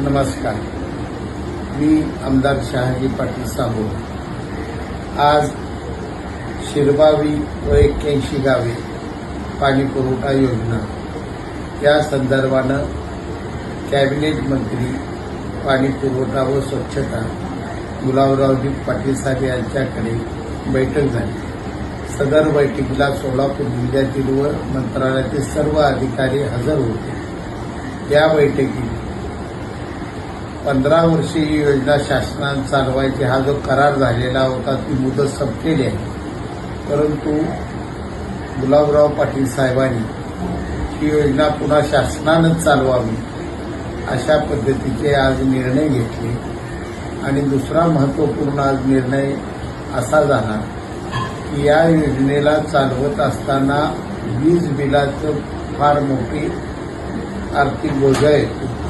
नमस्कार. मी आमदार शहाजी पाटील सांगू आज शिरबावी व एक्क्याऐंशी गावे पाणी पुरवठा योजना. या संदर्भानं कॅबिनेट मंत्री पाणी पुरवठा व स्वच्छता गुलाबरावजी पाटील साहेब यांच्याकडे बैठक झाली. सदर बैठकीला सोलापूर जिल्ह्यातील व मंत्रालयातील सर्व अधिकारी हजर होते. या बैठकीत पंधरा वर्षे ही योजना शासनानं चालवायची. हा जो करार झालेला होता ती मुदत संपलेली आहे. परंतु गुलाबराव पाटील साहेबांनी ही योजना पुन्हा शासनानंच चालवावी अशा पद्धतीचे आज निर्णय घेतले. आणि दुसरा महत्त्वपूर्ण आज निर्णय असा झाला की या योजनेला चालवत असताना वीज बिलाचं फार मोठी आर्थिक बोजा येतो